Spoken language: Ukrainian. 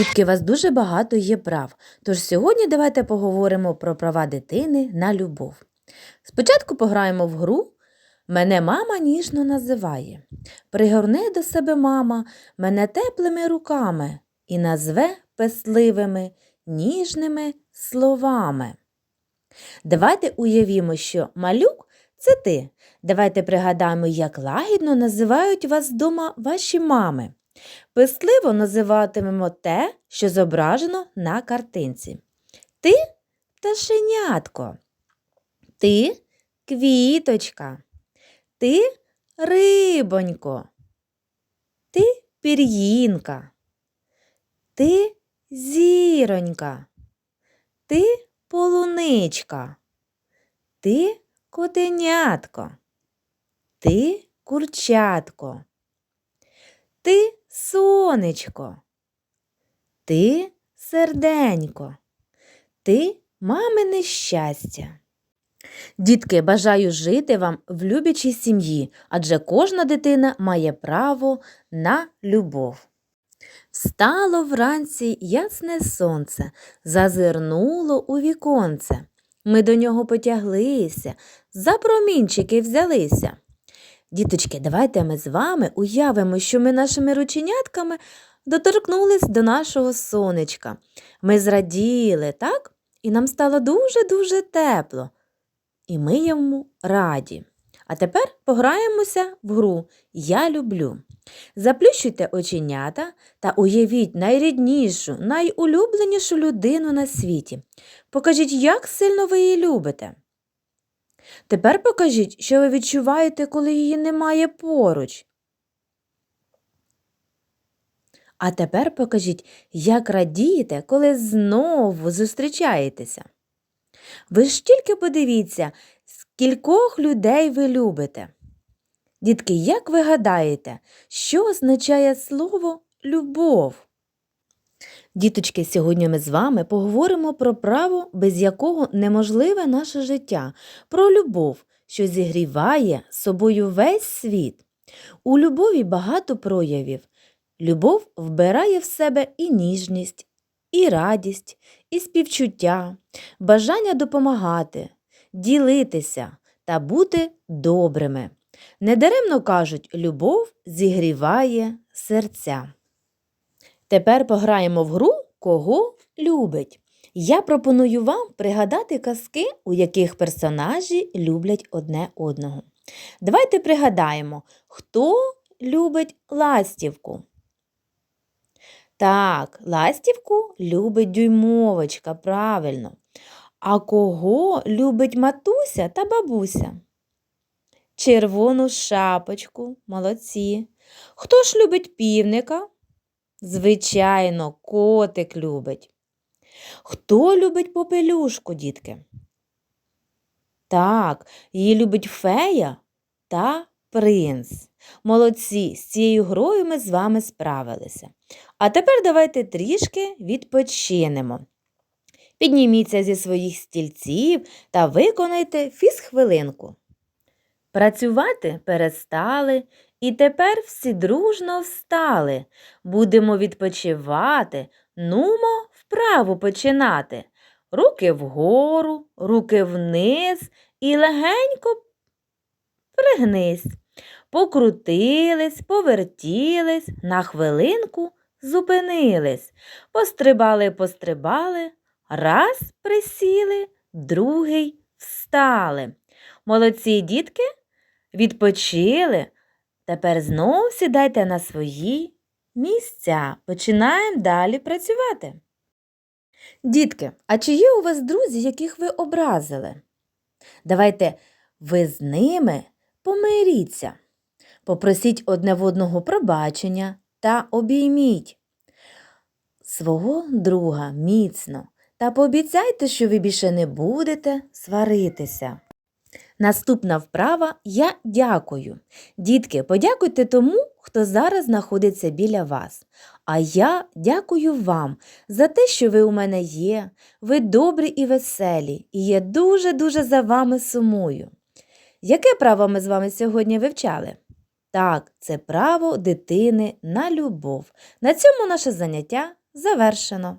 Дітки, у вас дуже багато є прав. Тож сьогодні давайте поговоримо про права дитини на любов. Спочатку пограємо в гру Мене мама ніжно називає. Пригорне до себе мама мене теплими руками і назве песливими, ніжними словами. Давайте уявімо, що малюк це ти. Давайте пригадаємо, як лагідно називають вас вдома ваші мами. Писливо називатимемо те, що зображено на картинці. Ти пташенятко. Ти квіточка. Ти рибонько. Ти пір'їнка. Ти зіронька. Ти полуничка. Ти котенятко. Ти курчатко. Ти сонечко. Ти серденько. Ти мамине щастя. Дітки, бажаю жити вам в любячій сім'ї, адже кожна дитина має право на любов. Встало вранці ясне сонце, зазирнуло у віконце. Ми до нього потяглися, за промінчики взялися. Діточки, давайте ми з вами уявимо, що ми нашими рученятками доторкнулись до нашого сонечка. Ми зраділи, так? І нам стало дуже-дуже тепло. І ми йому раді. А тепер пограємося в гру Я люблю. Заплющуйте оченята та уявіть найріднішу, найулюбленішу людину на світі. Покажіть, як сильно ви її любите. Тепер покажіть, що ви відчуваєте, коли її немає поруч. А тепер покажіть, як радієте, коли знову зустрічаєтеся. Ви ж тільки подивіться, скількох людей ви любите. Дітки, як ви гадаєте, що означає слово любов? Діточки, сьогодні ми з вами поговоримо про право, без якого неможливе наше життя, про любов, що зігріває собою весь світ. У любові багато проявів. Любов вбирає в себе і ніжність, і радість, і співчуття, бажання допомагати, ділитися та бути добрими. Недаремно кажуть, любов зігріває серця. Тепер пограємо в гру Кого любить. Я пропоную вам пригадати казки, у яких персонажі люблять одне одного. Давайте пригадаємо, хто любить ластівку. Так, ластівку любить дюймовочка, правильно. А кого любить матуся та бабуся? Червону шапочку, молодці. Хто ж любить півника? Звичайно, котик любить. Хто любить попелюшку, дітки? Так, її любить фея та принц. Молодці, з цією грою ми з вами справилися. А тепер давайте трішки відпочинемо. Підніміться зі своїх стільців та виконайте фізхвилинку. Працювати перестали, і тепер всі дружно встали. Будемо відпочивати, нумо вправу починати. Руки вгору, руки вниз і легенько пригнись. Покрутились, повертілись, на хвилинку зупинились. Пострибали, пострибали, раз присіли, другий встали. Молодці дітки відпочили. Тепер знов сідайте на свої місця. Починаємо далі працювати. Дітки, а чи є у вас друзі, яких ви образили? Давайте ви з ними помиріться. Попросіть одне в одного пробачення та обійміть свого друга міцно та пообіцяйте, що ви більше не будете сваритися. Наступна вправа я дякую. Дітки, подякуйте тому, хто зараз знаходиться біля вас. А я дякую вам за те, що ви у мене є. Ви добрі і веселі, і я дуже-дуже за вами сумую. Яке право ми з вами сьогодні вивчали? Так, це право дитини на любов. На цьому наше заняття завершено.